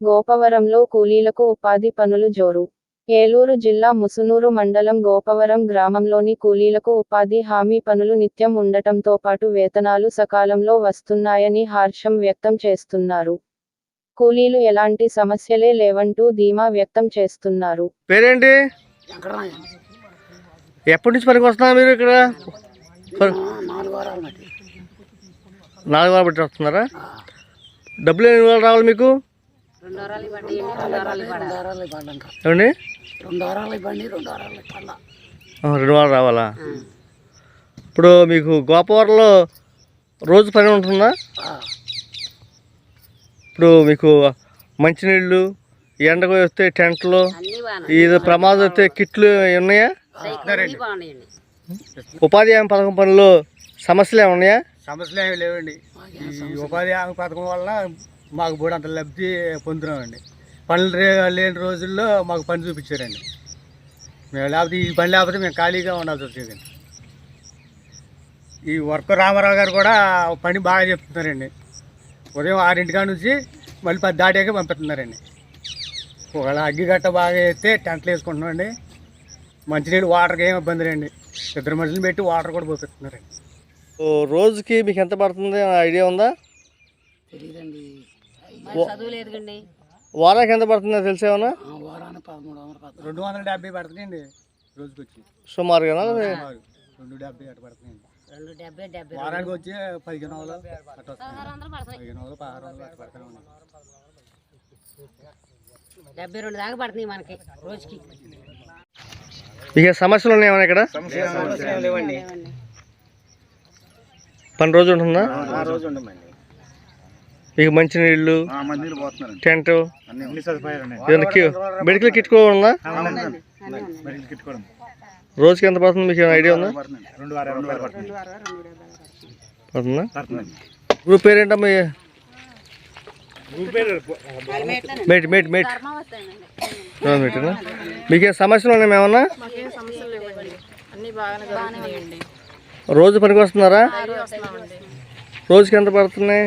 గోపవరంలో కూలీలకు ఉపాధి పనులు జోరు. ఏలూరు జిల్లా ముసునూరు మండలం గోపవరం గ్రామంలోని కూలీలకు ఉపాధి హామీ పనులు నిత్యం ఉండటంతో పాటు వేతనాలు సకాలంలో వస్తున్నాయని హర్షం వ్యక్తం చేస్తున్నారు. కూలీలు ఎలాంటి సమస్యలే లేవంటూ ధీమా వ్యక్తం చేస్తున్నారు. పేరేంటి? ఎప్పటి నుంచి పనికి వస్తున్నారు మీరు ఇక్కడ? నాలుగు వారాలు మట్టి నాలుగు వారాలు బట్టి వస్తున్నారా? డబ్బులు ఎన్ని రావాలి మీకు? ఏమండి రెండు వారాలు ఇవ్వండి? రెండు వారాలు ఇవ్వాలా. ఆ, రెండు వారాలు రావాలా? ఇప్పుడు మీకు గోపవరంలో రోజు పని ఉంటుందా? ఇప్పుడు మీకు మంచినీళ్ళు ఎండకు వస్తే టెంట్లు ఇది ప్రమాదం వస్తే కిట్లు ఉన్నాయా? ఉపాధి హామీ పథకం పనులు సమస్యలు ఏమైనా ఉన్నాయా? సమస్యలు ఏమి లేవండి. ఈ ఉపాధి హామీ పథకం వల్ల మాకు బోర్డు అంత లబ్ధి పొందుతున్నామండి. పనులు రే- లేని రోజుల్లో మాకు పని చూపించారండి. మేము లేకపోతే ఈ పని లేకపోతే మేము ఖాళీగా ఉండాల్సి వచ్చేదండి ఈ వర్క్ రామారావు గారు కూడా పని బాగా చెప్తున్నారండి. ఉదయం ఆరింటికా నుంచి మళ్ళీ పది దాటాక పంపిస్తున్నారండి. ఒకవేళ అగ్గి గట్ట బాగా వేస్తే టెంట్లు వేసుకుంటున్నామండి. మంచినీళ్ళు వాటర్కి ఏమి ఇబ్బంది రండి ఇద్దరు మనుషులు పెట్టి వాటర్ కూడా పోపిస్తున్నారండి. ఓ రోజుకి మీకు ఎంత పడుతుంది? ఐడియా ఉందా? తెలియదండి కండి వారానికి ఎంత పడుతుందో తెలిసేమన్నా వారానికి పదమూడు వందలు పదమూడు రెండు వందల డెబ్బై పడుతున్నాయండి రోజుకి వచ్చి సుమారుగా సుమారు. రెండు డెబ్బై అట్ట పడుతున్నాయండి వారానికి వచ్చి పదిహేను వందలు అట్ట పదిహేను వందలు పదహారు వందలు అట్ట పడుతూనే ఉన్నాయి డెబ్బై రెండు దాకా పడుతున్నాయి మనకి రోజుకి. ఇక సమస్యలు ఉన్నాయేమన్నా ఇక్కడ? పని రోజు ఉంటుందా? ఆ రోజు ఉండమండి మీకు మంచినీళ్ళు టెంట్ మెడికల్ కిట్ కూడా ఉందా. రోజుకి ఎంత పడుతుంది? మీకు ఏమైనా ఐడియా ఉందా? పడుతుంది. గ్రూప్ పేరేంటమ్మా మేట్ మేట్ మేట్. మేటనా? మీకేం సమస్యలు ఉన్నాయి ఏమన్నా రోజు పనికి వస్తున్నారా? రోజుకి ఎంత పడుతున్నాయి?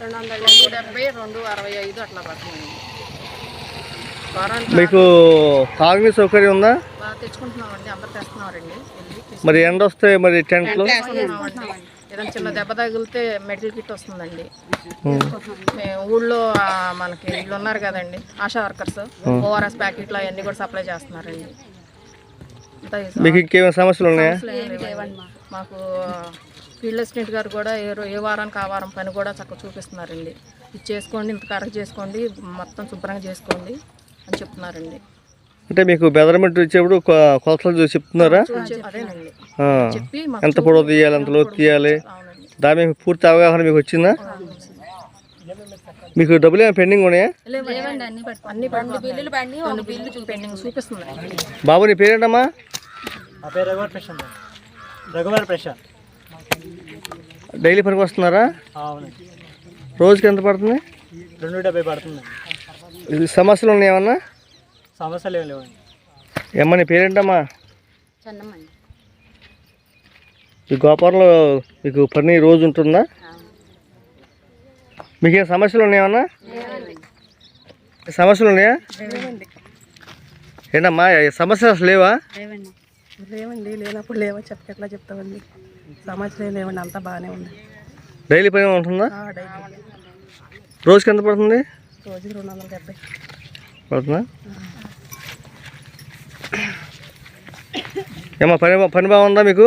రెండు డెబ్బై రెండు అరవై ఐదు అట్లా పడుతుంది. మీకు తాగునీరు సౌకర్యం ఉందా? బాగా తెచ్చుకుంటున్నామండి అందరు తెస్తున్నారండి. మరి ఎండ వస్తే మరి టెంట్లు? ఏదైనా చిన్న దెబ్బ తగిలితే మెడికల్ కిట్ వస్తుందండి. మేము ఊళ్ళో మనకి వీళ్ళు ఉన్నారు కదండి ఆశా వర్కర్స్ ఓఆర్ఎస్ ప్యాకెట్లు అవన్నీ కూడా సప్లై చేస్తున్నారండి. మీకు ఇంకేమైనా సమస్యలు ఉన్నాయా. మాకు ఫీల్డ్ అసిస్టెంట్ గారు కూడా ఏ ఏ వారానికి ఆ వారం పని కూడా చక్కగా చూపిస్తున్నారండి. ఇది చేసుకోండి ఇంత కరెక్ట్ చేసుకోండి మొత్తం శుభ్రంగా చేసుకోండి అని చెప్తున్నారండి. అంటే మీకు బెదరమెంట్ ఇచ్చేప్పుడు కొలతలు చూసి చెప్తున్నారా? మాకు ఎంత పొడవు తీయాలి ఎంత లోతు తీయాలి? దాని మీద పూర్తి అవగాహన మీకు వచ్చిందా? మీకు డబ్బులు ఏమైనా పెండింగ్ ఉన్నాయా? బాబు నీ పేరేంటమ్మా? రఘువర్ ప్రశాంత్ రఘువర్ ప్రశాంత్. డైలీ పనికి వస్తున్నారా? అవునండి. రోజుకి ఎంత పడుతుంది? రెండు డెబ్బై పడుతుందండి ఇది సమస్యలు ఉన్నాయి ఏమన్నా? సమస్యలు ఏమి లేవండి. ఏమ్మా నీ పేరేంటమ్మా? ఈ గోపురంలో మీకు పని రోజు ఉంటుందా? మీకు ఏం సమస్యలు ఉన్నాయన్నా సమస్యలు ఉన్నాయా? ఏంటమ్మా సమస్యలు అసలు లేవా? లేవండి. లేనప్పుడు లేవో? చెప్పి ఎట్లా చెప్తామండి సమాచారం లేవండి అంతా బాగానే ఉంది. డైలీ పని ఉంటుందా? డైలీ రోజుకి ఎంత పడుతుంది? రోజుకి రెండు వందల డెబ్బై. పడుతుందా? ఏమా పని బా- పని బాగుందా మీకు?